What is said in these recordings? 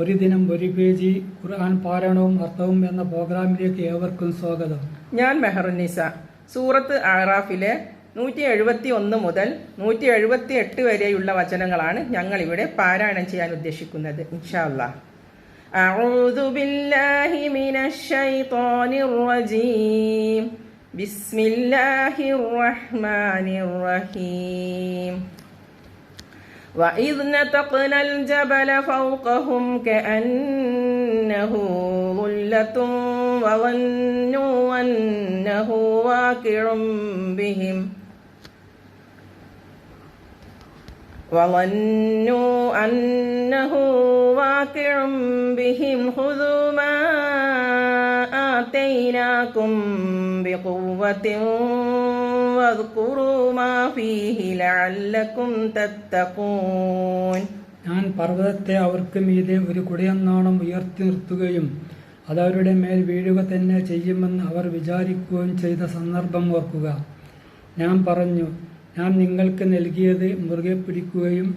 ഒരു ദിനം ഒരു പേജി ഖുർആൻ പാരായണവും അർത്ഥവും എന്ന പ്രോഗ്രാമിലേക്ക് ഏവർക്കും സ്വാഗതം ഞാൻ മെഹറുന്നിസ സൂറത്ത് ആറാഫിലെ നൂറ്റി എഴുപത്തി ഒന്ന് മുതൽ നൂറ്റി എഴുപത്തി എട്ട് വരെയുള്ള വചനങ്ങളാണ് ഞങ്ങൾ ഇവിടെ പാരായണം ചെയ്യാൻ ഉദ്ദേശിക്കുന്നത് ഇൻഷാല്ലാ أعوذ بالله من الشيطان الرجيم بسم الله الرحمن الرحيم وإذ نتقنا الجبل فوقهم كأنه ظلة وظنوا أنه واقع بهم وظنوا أنه واقع بهم خذوا ما آتيناكم بقوة واذكروا ما فيه لعلكم تتقون ഞാൻ പർവ്വതത്തെ അവർക്ക് മീതെ ഒരു കുടയന്നാണം ഉയർത്തി നിർത്തുകയും അതവരുടെ മേൽ വീഴുക തന്നെ ചെയ്യുമെന്ന് അവർ വിചാരിക്കുകയും ചെയ്ത സന്ദർഭം ഓർക്കുക ഞാൻ പറഞ്ഞു ഞാൻ നിങ്ങൾക്ക് നൽകിയത് മുറുകെ പിടിക്കുകയും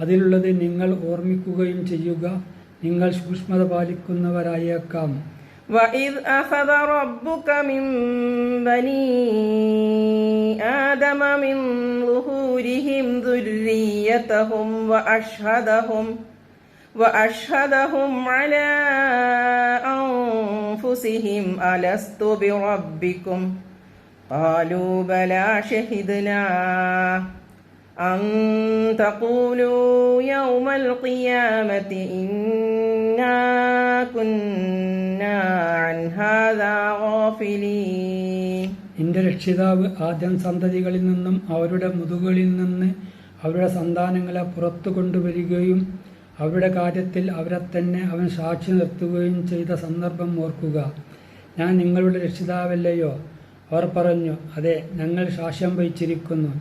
അതിലുള്ളത് നിങ്ങൾ ഓർമ്മിക്കുകയും ചെയ്യുക നിങ്ങൾ സൂക്ഷ്മത പാലിക്കുന്നവരായേക്കാം وإذ أخذ ربك من بني آدم من ظهورهم ذريتهم وأشهدهم وأشهدهم على أنفسهم ألست بربكم قالوا بلى شهدنا أن تقولوا يوم القيامة إنا എന്റെ രക്ഷിതാവ് ആദ്യം സന്തതികളിൽ നിന്നും അവരുടെ മുതുകളിൽ നിന്ന് അവരുടെ സന്താനങ്ങളെ പുറത്തു കൊണ്ടുവരികയും അവരുടെ കാര്യത്തിൽ അവരെ തന്നെ അവൻ സാക്ഷി നിർത്തുകയും ചെയ്ത സന്ദർഭം ഓർക്കുക. ഞാൻ നിങ്ങളുടെ രക്ഷിതാവല്ലയോ? അവർ പറഞ്ഞു അതെ ഞങ്ങൾ സാക്ഷ്യം വഹിച്ചിരിക്കുന്നു.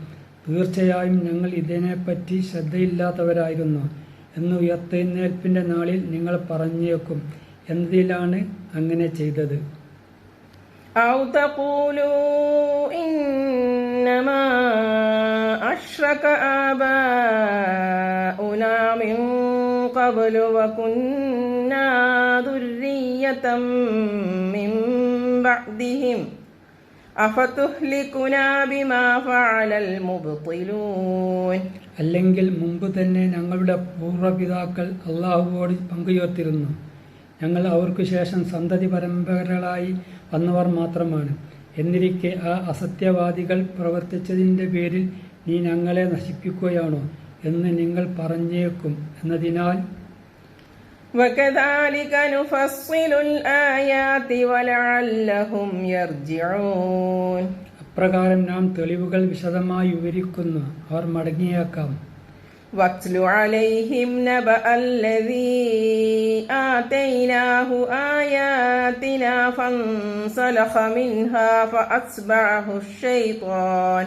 തീർച്ചയായും ഞങ്ങൾ ഇതിനെപ്പറ്റി ശ്രദ്ധയില്ലാത്തവരായിരുന്നു. എന്ന് ഉയർത്തെഴുന്നേൽപ്പിൻ്റെ നാളിൽ നിങ്ങൾ പറഞ്ഞേക്കും എന്നതിലാണ് അങ്ങനെ ചെയ്തത് أو تقولوا إنما أشرك آباؤنا من قبل وكنا ذرية من بعدهم അല്ലെങ്കിൽ മുമ്പ് തന്നെ ഞങ്ങളുടെ പൂർവപിതാക്കൾ അള്ളാഹുവോട് പങ്കുചേർത്തിരുന്നു. ഞങ്ങൾ അവർക്ക് ശേഷം സന്തതി പരമ്പരകളായി വന്നവർ മാത്രമാണ്. എന്നിരിക്കെ ആ അസത്യവാദികൾ പ്രവർത്തിച്ചതിന്റെ പേരിൽ നീ ഞങ്ങളെ നശിപ്പിക്കുകയാണോ എന്ന് നിങ്ങൾ പറഞ്ഞേക്കും എന്നതിനാൽ وكذلك نفصل الآيات ولعلهم يرجعون അപ്രകാരം നാം തെളിവുകൾ വിശദമായി വിവരിക്കുന്നു അവർ മടങ്ങിയേക്കാം واتل عليهم نبأ الذي آتيناه آياتنا فانسلخ منها فأتبعه الشيطان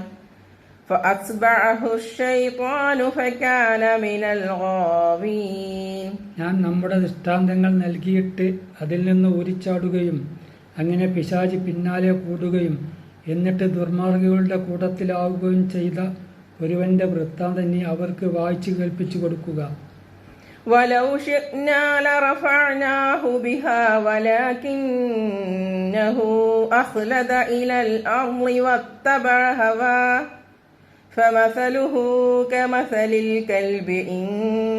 ഞാൻ നമ്മുടെ ദൃഷ്ടാന്തങ്ങൾ നൽകിയിട്ട് അതിൽ നിന്ന് ഊരിച്ചാടുകയും അങ്ങനെ പിശാചി പിന്നാലെ കൂടുകയും എന്നിട്ട് ദുർമാർഗികളുടെ കൂട്ടത്തിലാവുകയും ചെയ്ത ഒരുവന്റെ വൃത്താന്തം നീ അവർക്ക് വായിച്ചു കേൾപ്പിച്ചു കൊടുക്കുക ولو شئنا لرفعناه بها ولكنه أخلد إلى الأرض واتبع هواه فمثله كمثل الكلب إن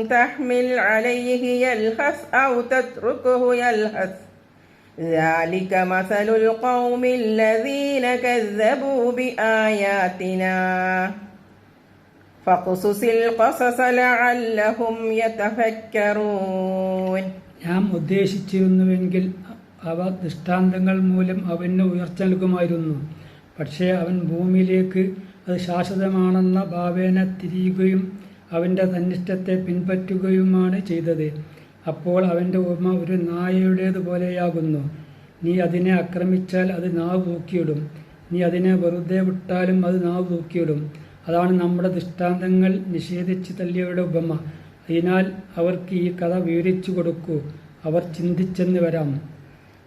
تحمل عليه يلهث أو تتركه يلهث ذلك مثل القوم الذين كذبوا بآياتنا فاقصص القصص لعلهم يتفكرون ഞാൻ ഉദ്ദേശിച്ചിരുന്നുവെങ്കിൽ അവ ദൃഷ്ടാന്തങ്ങൾ മൂലം അവന് ഉയർച്ച നൽകുമായിരുന്നു പക്ഷേ അവൻ ഭൂമിയിലേക്ക് അത് ശാശ്വതമാണെന്ന ഭാവേന തിരിയുകയും അവന്റെ തന്നിഷ്ടത്തെ പിൻപറ്റുകയുമാണ് ചെയ്തത്. അപ്പോൾ അവന്റെ ഉപമ ഒരു നായയുടേതുപോലെയാകുന്നു നീ അതിനെ ആക്രമിച്ചാൽ അത് നാവ് തൂക്കിയിടും. നീ അതിനെ വെറുതെ വിട്ടാലും അത് നാവ് തൂക്കിയിടും. അതാണ് നമ്മുടെ ദൃഷ്ടാന്തങ്ങൾ നിഷേധിച്ച് തല്ലിയവരുടെ ഉപമ. അതിനാൽ അവർക്ക് ഈ കഥ വിവരിച്ചു കൊടുക്കൂ. അവർ ചിന്തിച്ചെന്ന് വരാം.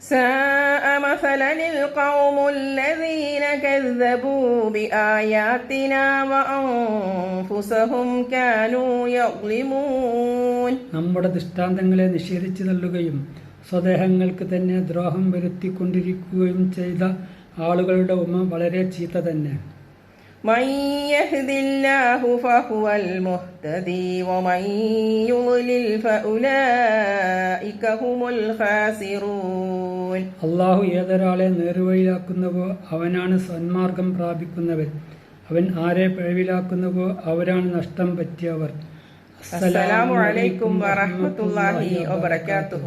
ساء مثلا القوم الذين كذبوا بآياتنا وأنفسهم كانوا يظلمون നമ്മുടെ ദൃഷ്ടാന്തങ്ങളെ നിഷേധിച്ചു തള്ളുകയും സ്വദേഹങ്ങൾക്ക് തന്നെ ദ്രോഹം വരുത്തിക്കൊണ്ടിരിക്കുകയും ചെയ്ത ആളുകളുടെ ഉമ വളരെ ചീത്ത തന്നെ من يهد الله فهو المهتدي ومن يضلل فأولئك هم الخاسرون അള്ളാഹു ഏതൊരാളെ നേർവഴിയിലാക്കുന്നുവോ അവനാണ് സന്മാർഗം പ്രാപിക്കുന്നവൻ അവൻ ആരെ പിഴവിലാക്കുന്നുവോ അവരാണ് നഷ്ടം പറ്റിയവർ السلام عليكم ورحمة الله وبركاته